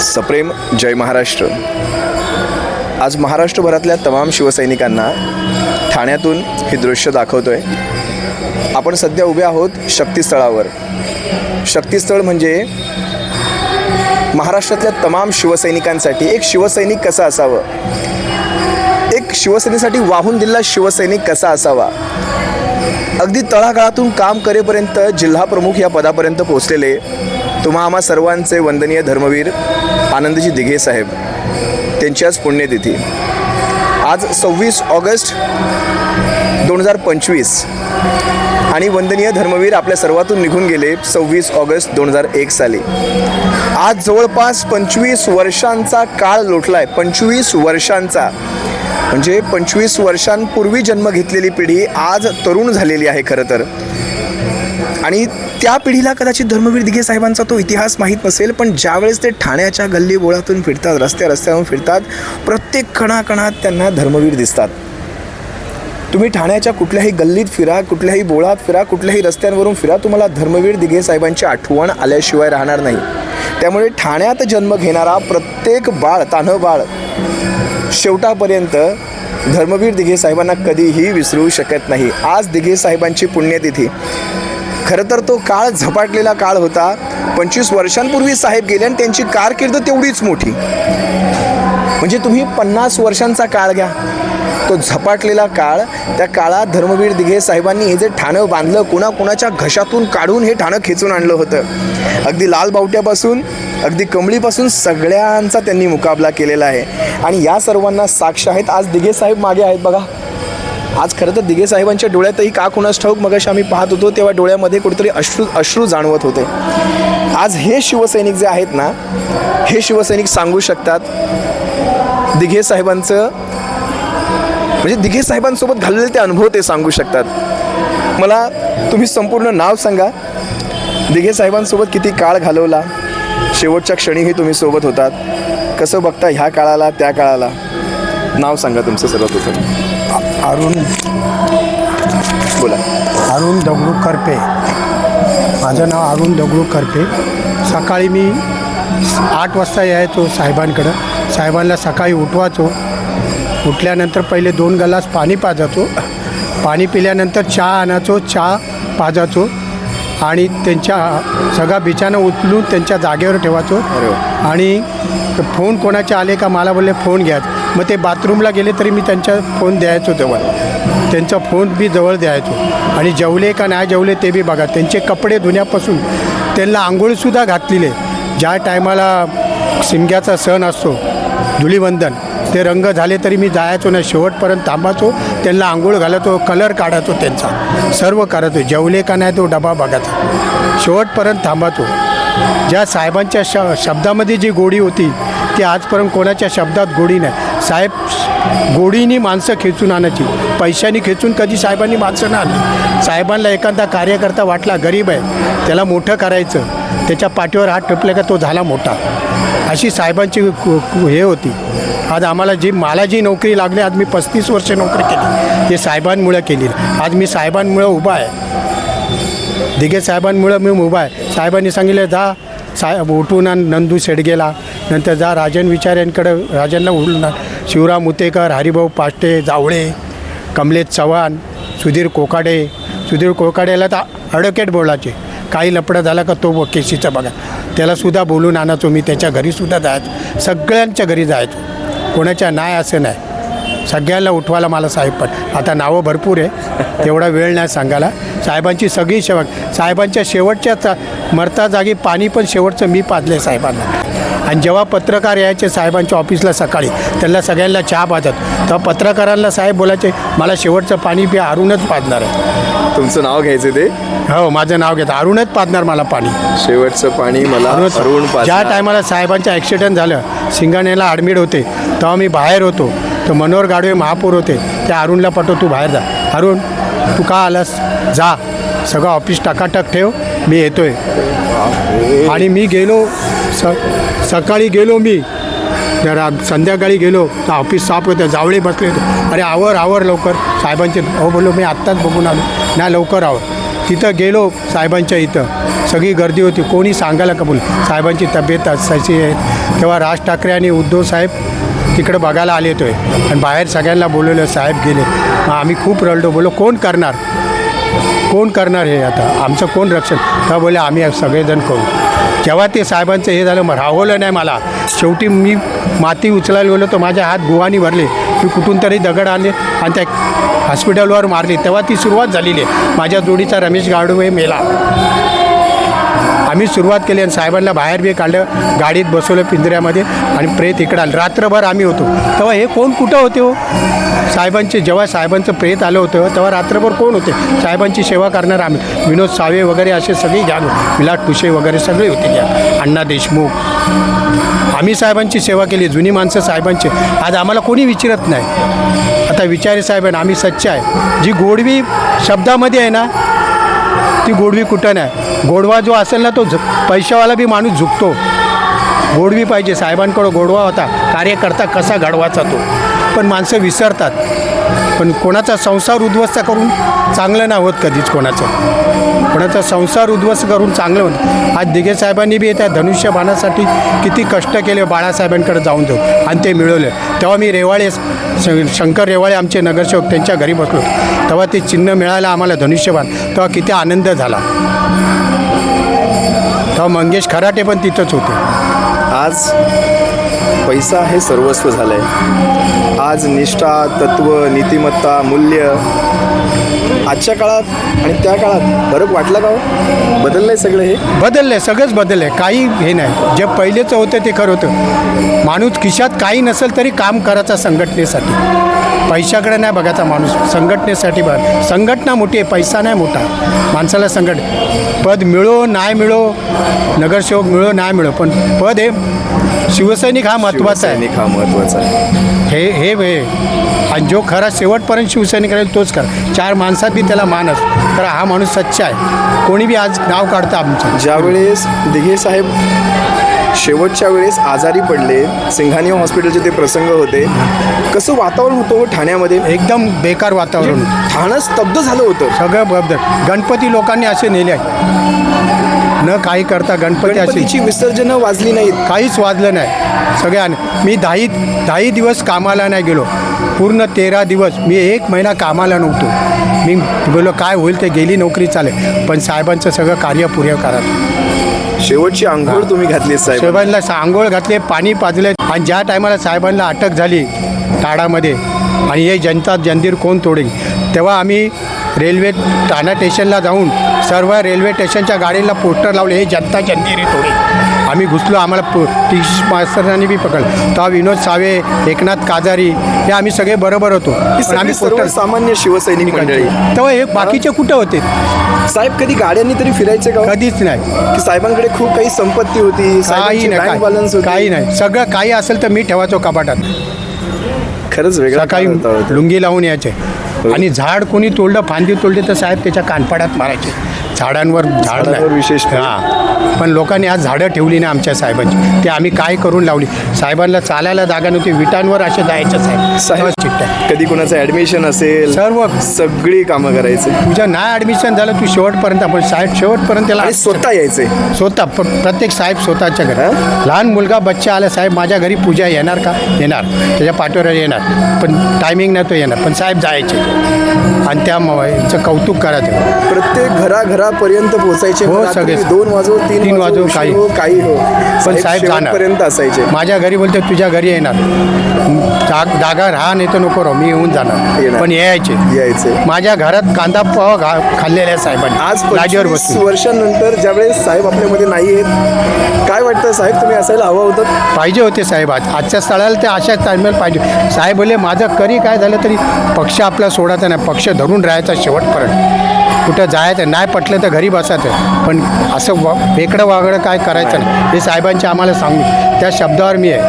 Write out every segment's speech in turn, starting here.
सप्रेम जय महाराष्ट्र. आज महाराष्ट्रभरातल्या तमाम शिवसैनिकांना ठाण्यातून हे दृश्य दाखवतोय. आपण सध्या उभे आहोत शक्तीस्थळावर. शक्तीस्थळ म्हणजे महाराष्ट्रातल्या तमाम शिवसैनिकांसाठी एक शिवसैनिक कसा असावं? एक शिवसेनेसाठी वाहून दिलेला शिवसैनिक कसा असावा? अगदी तळागाळातून काम करेपर्यंत जिल्हा प्रमुख या पदापर्यंत पोहोचलेले तुम्हा आम्हा सर्वांचे वंदनीय धर्मवीर आनंदजी दिघे साहेब त्यांची आज पुण्यतिथी. आज सव्वीस ऑगस्ट दोन हजार पंचवीस आणि वंदनीय धर्मवीर आपल्या सर्वातून निघून गेले सव्वीस ऑगस्ट दोन हजार एक साली. आज जवळपास पंचवीस वर्षांचा काळ लोटलाय. पंचवीस वर्षांचा. म्हणजे पंचवीस वर्षांपूर्वी जन्म घेतलेली पिढी आज तरुण झालेली आहे खरं तर. आणि त्या पिढीला कदाचित धर्मवीर दिघे साहेबांचा तो इतिहास माहीत नसेल पण ज्यावेळेस ते ठाण्याच्या गल्ली बोळातून फिरतात रस्त्या रस्त्यावरून फिरतात प्रत्येक कणाकणात त्यांना धर्मवीर दिसतात. तुम्ही ठाण्याच्या कुठल्याही गल्लीत फिरा कुठल्याही बोळात फिरा कुठल्याही रस्त्यांवरून फिरा तुम्हाला धर्मवीर दिघे साहेबांची आठवण आल्याशिवाय राहणार नाही. त्यामुळे ठाण्यात जन्म घेणारा प्रत्येक बाळ तान्हं बाळ शेवटापर्यंत धर्मवीर दिघे साहेबांना कधीही विसरू शकत नाही. आज दिघे साहेबांची पुण्यतिथी. खरं तर तो काळ झपाटलेला काळ होता. पंचवीस वर्षांपूर्वी साहेब गेले आणि त्यांची कारकीर्द तेवढीच मोठी. म्हणजे तुम्ही पन्नास वर्षांचा काळ घ्या. तो झपाटलेला काळ त्या काळात धर्मवीर दिघे साहेबांनी हे जे ठाणं बांधलं कोणाकोणाच्या घशातून काढून हे ठाणं खेचून आणलं होतं. अगदी लाल बावट्यापासून अगदी कमळीपासून सगळ्यांचा त्यांनी मुकाबला केलेला आहे. आणि या सर्वांना साक्ष आहेत. आज दिघे साहेब मागे आहेत बघा. आज खरं तर दिघे साहेबांच्या डोळ्यातही का कुणास ठाऊक? मगाशी आम्ही पाहत होतो तेव्हा डोळ्यामध्ये कुठेतरी अश्रू अश्रू जाणवत होते. आज हे शिवसैनिक जे आहेत ना हे शिवसैनिक सांगू शकतात दिघे साहेबांचं म्हणजे दिघे साहेबांसोबत घाललेले ते अनुभव ते सांगू शकतात. मला तुम्ही संपूर्ण नाव सांगा. दिघे साहेबांसोबत किती काळ घालवला? शेवटच्या क्षणीही तुम्ही सोबत होतात. कसं बघता ह्या काळाला त्या काळाला? नाव सांगा तुमचं सर्वात प्रथम अरुण. बोला. अरुण दगडू करपे. माझं नाव अरुण दगडू करपे. सकाळी मी आठ वाजता यायचो साहेबांकडं. साहेबांना सकाळी उठवायचो. उठल्यानंतर पहिले दोन गलास पाणी पाजायचो. पाणी पिल्यानंतर चहा आणायचो चहा पाजायचो आणि त्यांच्या सगळा बिछाना उचलून त्यांच्या जागेवर ठेवायचो. आणि फोन कोणाचे आले का? मला बोलले फोन घ्या. मग ते बाथरूमला गेले तरी मी त्यांचा फोन द्यायचो जवळ. त्यांचा फोन बी जवळ द्यायचो. आणि जेवले का नाही जेवले ते बी बघा. त्यांचे कपडे धुण्यापासून त्यांना आंघोळसुद्धा घातलेले ज्या टायमाला शिमग्याचा सण असतो धुलीवंदन ते रंग झाले तरी मी जायचो नाही. शेवटपर्यंत थांबायचो त्यांना आंघोळ घालायचो कलर काढायचो त्यांचा. सर्व करायचो. जेवले का नाही तो डबा बघायचा. शेवटपर्यंत थांबायचो. ज्या साहेबांच्या श शब्दामध्ये जी गोडी होती ती आजपर्यंत कोणाच्या शब्दात गोडी नाही. साहेब गोडीनी माणसं खेचून आणायची. पैशाने खेचून कधी साहेबांनी माणसं ना आणली. साहेबांना एखादा कार्यकर्ता वाटला गरीब आहे त्याला मोठं करायचं त्याच्या पाठीवर हात ठेपले का तो झाला मोठा. अशी साहेबांची हे होती. आज आम्हाला जी मला जी नोकरी लागली आज मी पस्तीस वर्ष नोकरी केली. ते साहेबांमुळे केली. आज मी साहेबांमुळे उभा आहे. दिघे साहेबांमुळं मी उभा आहे. साहेबांनी सांगितलं जा साहेब उठून नंदू शेडगेला. नंतर जा राजन विचाऱ्यांकडं राजनला उडून शिवराम मुतेकर हरिभाऊ पाष्टे जावळे कमलेश चव्हाण सुधीर कोकाडे. सुधीर कोकाडेला तर अडकेट बोलायचे. काही लपडं झाला का तो केसीचा बघा. त्यालासुद्धा बोलून आणायचो मी त्याच्या घरीसुद्धा जायचो. सगळ्यांच्या घरी जायचो. कोणाच्या नाही असं नाही. सगळ्यांना उठवायला मला साहेब पण. आता नावं भरपूर आहे. तेवढा वेळ नाही सांगायला. साहेबांची सगळी शेवट साहेबांच्या शेवटच्या मरता जागी पाणी पण शेवटचं मी पाजले साहेबांना. आणि जेव्हा पत्रकार यायचे साहेबांच्या ऑफिसला सकाळी त्यांना सगळ्यांना चहा पाजत. तेव्हा पत्रकारांना साहेब बोलायचे मला शेवटचं पाणी बी अरुणच पाजणार आहे. तुमचं नाव घ्यायचं ते? हो माझं नाव घेतं. अरुणच पाजणार मला पाणी. शेवटचं पाणी मला अरुण ज्या. टायमाला साहेबांचं ॲक्सिडेंट झालं सिंगाण्याला ॲडमिट होते तेव्हा मी बाहेर होतो. तर मनोहर गाडवे महापौर होते. त्या अरुणला पाठव तू बाहेर जा. अरुण तू का आलास? जा. सगळं ऑफिस टाकाटाक ठेव. मी येतोय. आणि मी गेलो. स सकाळी गेलो मी. जरा संध्याकाळी गेलो. तर ऑफिस साफ होतं. जावळे बसले होते. अरे आवर आवर लवकर. साहेबांचे अहो बोललो मी आत्ताच बघून आलो. नाही लवकर आवर. तिथं गेलो साहेबांच्या इथं. सगळी गर्दी होती. कोणी सांगायला कबूल? साहेबांची तब्येत असायची आहे. तेव्हा राज ठाकरे आणि उद्धव साहेब तिकडं बघायला आले होते आणि बाहेर सगळ्यांना बोलवलं साहेब गेले. आम्ही खूप रडलो. बोलो कोण करणार? कोण करणार हे आता? आमचं कोण रक्षण? तर बोले आम्ही सगळेजण करू. जेव्हा ते साहेबांचं हे झालं मग राहवलं नाही मला. शेवटी मी माती उचलायला गेलो तर माझ्या हात गुहानी भरले. मी कुठून तरी दगड आणले आणि त्या हॉस्पिटलवर मारली. तेव्हा ती सुरुवात झालेली आहे. माझ्या जोडीचा रमेश गाडवे मेला. आम्ही सुरुवात केली आणि साहेबांना बाहेर बी काढलं गाडीत बसवलं पिंजऱ्यामध्ये आणि प्रेत इकडं आलं. रात्रभर आम्ही होतो. तेव्हा हे कोण कुठं होते हो? साहेबांचे जेव्हा साहेबांचं प्रेत आलं होतं तेव्हा रात्रभर कोण होते? साहेबांची सेवा करणार आम्ही. विनोद सावे वगैरे असे सगळी घ्या विलाट टुशे वगैरे सगळे होते घ्या. अण्णा देशमुख. आम्ही साहेबांची सेवा केली जुनी माणसं साहेबांची. आज आम्हाला कोणी विचारत नाही. आता विचारे साहेबांना आम्ही सच्चे आहे. जी गोडवी शब्दामध्ये आहे ना ती गोडवी कुठं नाही. गोडवा जो असेल ना तो झ पैशावाला बी माणूस झुकतो. गोडवी पाहिजे साहेबांकडं गोडवा होता. कार्यकर्ता कसा घडवाचा तो? पण माणसं विसरतात. पण कोणाचा संसार उद्ध्वस्त करून चांगलं नाही होत कधीच कोणाचं. कोणाचा संसार उद्ध्वस्त करून चांगलं होतं. आज दिघे साहेबांनी बी त्या धनुष्यबाणासाठी किती कष्ट केले बाळासाहेबांकडे जाऊन देऊ. आणि ते मिळवले. तेव्हा मी रेवाळे श- शंकर रेवाळे आमचे नगरसेवक त्यांच्या घरी बसलो. तेव्हा ते चिन्ह मिळालं आम्हाला धनुष्यबाण. तेव्हा किती आनंद झाला. तेव्हा मंगेश खराटे पण तिथंच होते. आज पैसा हे सर्वस्व झालं आहे आज निष्ठा तत्व नीतिमत्ता मूल्य आजच्या काळात आणि त्या काळात फरक वाटला का हो? बदललं आहे सगळं हे? बदललं आहे सगळंच बदललं आहे काही हे नाही. जे पहिलेचं होतं ते खरं होतं. माणूस खिशात काही नसेल तरी काम करायचा संघटनेसाठी. पैशाकडे नाही बघायचा माणूस. संघटनेसाठी बघ. संघटना मोठी आहे पैसा नाही मोठा. माणसाला संघट पद मिळो नाही मिळो नगरसेवक मिळो नाही मिळो. पण पद हे शिवसैनिक हा महत्त्वाचा आहे. शिवसैनिक हा महत्त्वाचा आहे. हे हे हे आणि जो खरा शेवटपर्यंत शिवसैनिक राहील तोच करा चार माणसात बी त्याला मान असतो. तर हा माणूस सच्चा आहे. कोणी बी आज नाव काढतं आमचं. ज्यावेळेस दिघे साहेब शेवटच्या वेळेस आजारी पडले सिंघानिया हॉस्पिटलचे ते प्रसंग होते कसं वातावरण होतं हो ठाण्यामध्ये? एकदम बेकार वातावरण. ठाणं स्तब्ध झालं होतं. सगळं गणपती लोकांनी असे नेले आहे न काही करता गणपती गणपतीची विसर्जनं वाजली नाहीत. काहीच वाजलं नाही. सगळ्यां मी दहाही दहाही दिवस कामाला नाही गेलो. पूर्ण तेरा दिवस मी एक महिना कामाला नव्हतो. मी बोलो काय होईल ते गेली नोकरी चालेल. पण साहेबांचं सगळं कार्य पुरे करा. शेवटची आंघोळ तुम्ही घातली साहेब. साहेबांना आंघोळ घातले पाणी पाजले. आणि ज्या टायमाला साहेबांना अटक झाली ताडामध्ये आणि हे जनता जंजीर कोण तोडेल? तेव्हा आम्ही रेल्वे ठाणा स्टेशनला जाऊन सर्व रेल्वे स्टेशनच्या गाडीला पोस्टर लावले. हे जनता जंजीर तोडे. आम्ही घुसलो. आम्हाला पो टी मास्तरांनी बी पकडलं. तेव्हा विनोद सावे एकनाथ काजारी हे आम्ही सगळे बरोबर होतो. पण आम्ही पोस्टर सर्वसामान्य शिवसैनिक मंडळी. तेव्हा हे बाकीचे कुठं होते? साहेब कधी गाड्यांनी तरी फिरायचे का हो? कधीच नाही. की साहेबांकडे खूप काही संपत्ती होती काही नाही बँक काही- बॅलन्स होती. काही नाही. सगळं काही असेल तर मी ठेवायचो कपाटात. खरंच वेगळा हो तो. लुंगी लावून यायचे. आणि झाड कोणी तोडलं फांदी तोडली तर साहेब त्याच्या कानपाडात मारायचे. झाडांवर झाड झाडांवर. विशेष. हां. पण लोकांनी आज झाडं ठेवली नाही आमच्या साहेबांची. ते आम्ही काय करून लावली? साहेबांना चालायला जागा नव्हती विटांवर असे जायचे साहेब. साहेब चिठ्ठ्या. कधी कोणाचं ऍडमिशन असेल सर्व. सगळी कामं करायचे. तुझं नाही ॲडमिशन झालं तू शेवटपर्यंत आपण साहेब शेवटपर्यंत त्याला आणि स्वतः यायचे. स्वतः प्र- प्रत्येक साहेब स्वतःच्या घरी. हां? लहान मुलगा बच्चा आला साहेब माझ्या घरी पूजा येणार का? येणार. त्याच्या पाठीवर येणार. पण टायमिंग नाही तो येणार. पण साहेब जायचे. आणि त्या म- याचं कौतुक करायचं प्रत्येक घराघरापर्यंत पोहोचायचे. हो, रात्री सगळे. दोन वाजो तीन, तीन वाजो उशीर काही. हो काही हो. पण साहेब जाणार. पर्यंत असायचे. माझ्या घरी बोलते तुझ्या घरी येणार. जाग जागा राहा नाही तर नको राहू. मी येऊन जाणार. येणार. पण यायचे. यायचे. माझ्या घरात कांदा पोहा घा खाल्लेल्या साहेबांनी. आज लाजेवर पंचवीस बसून. वर्षांनंतर ज्यावेळेस साहेब आपल्यामध्ये नाही आहेत काय वाटतं साहेब? तुम्ही असायला हवं होतं? पाहिजे होते साहेब. आज आजच्या स्थळाला ते अशाच टायमेला पाहिजे. साहेब बोलले माझं करी काय झालं तरी पक्ष आपला सोडायचा नाही. पक्ष धरून राहायचा शेवटपर्यंत. कुठं जायचं नाही पटलं तर घरी बसायचं पण असं वा वेकडं वागडं काय करायचं नाही. हे साहेबांचे आम्हाला सांगू. त्या शब्दावर मी आहे.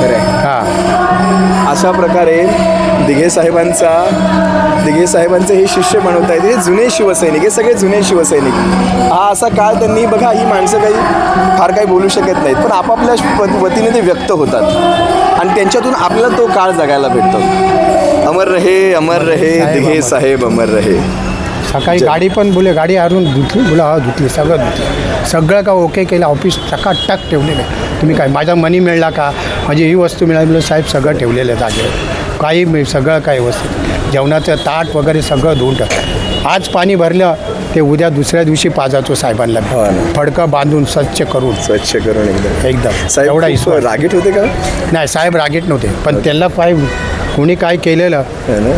खरं आहे. हां. अशा प्रकारे दिघे साहेबांचा दिघे साहेबांचे हे शिष्य बनवत आहेत हे जुने शिवसैनिक हे सगळे जुने शिवसैनिक. हा असा काळ त्यांनी बघा ही माणसं काही फार काही बोलू शकत नाहीत पण आपापल्या प- वतीने ते व्यक्त होतात. आणि त्यांच्यातून आपला तो काळ जगायला भेटतो. अमर रहे अमर रहे दिघे. साहेब अमर रहे. सकाळी गाडी पण बोले गाडी आणून धुतली बोला हा धुतली सगळं धुतली. सगळं का ओके केलं ऑफिस टकाटक ठेवलेलं आहे. तुम्ही काय माझा मनी मिळला का? माझी ही वस्तू मिळाली म्हणलं साहेब सगळं ठेवलेलं आहे जागेवर. काही मिळ सगळं काय व्यवस्थित जेवणाचं ताट वगैरे सगळं धुवून टाक आज पाणी भरलं ते उद्या दुसऱ्या दिवशी पाजायचो साहेबांना. हो. फडकं बांधून स्वच्छ करून. स्वच्छ करून एकदम. एकदम. साहेब एवढा रागीट होते का? नाही साहेब रागीट नव्हते. पण त्यांना काय कोणी काय केलेलं?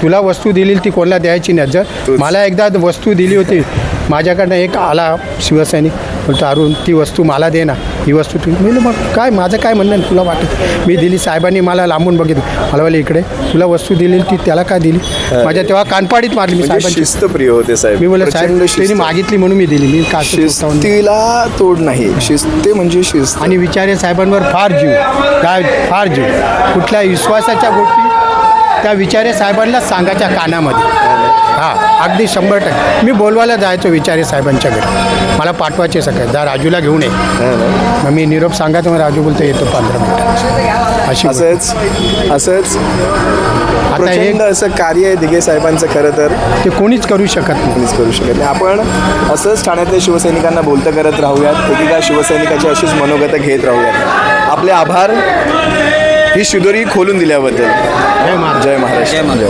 तुला वस्तू दिली ती कोणाला द्यायची नाही. जर. मला एकदा वस्तू दिली होती माझ्याकडनं एक आला शिवसैनिक बोलतो अरुण ती वस्तू मला दे ना ही वस्तू तू. मी मग काय माझं काय म्हणणं आहे? तुला वाटत मी दिली साहेबांनी मला लांबून बघितलं. मला बोलले इकडे तुला वस्तू दिली ती त्याला काय दिली? माझ्या तेव्हा कानपाडीत मारली मी म्हणजे साहेबांची. होते साहेब. मी बोलले साहेब त्यांनी. मागितली म्हणून मी दिली मी का शिस्तीला तोड नाही. शिस्ते म्हणजे शिस्त. आणि विचारे साहेबांवर फार जीव. काय फार जीव. कुठल्या विश्वासाच्या गोष्टी त्या विचारे साहेबांना सांगायच्या कानामध्ये. हां अगदी शंभर टक्के. मी बोलवायला जायचो विचारे साहेबांच्या घरी. मला पाठवायचे सगळे. जा राजूला घेऊन ये? मग मी निरोप सांगायचं मग राजू बोलतो येतो पंधरा मिनिटं. अशी. असंच असंच. आता हे प्रचंड असं कार्य आहे दिघे साहेबांचं खरं तर. ते कोणीच करू शकत नाही. कोणीच करू शकत नाही. आपण असंच ठाण्यातल्या शिवसैनिकांना बोलतं करत राहूयात. एकेका शिवसैनिकाची अशीच मनोगत घेत राहूयात. आपले आभार. ही शिदोरी खोलून दिल्याबद्दल. जय महाराज जय महाराष्ट्र.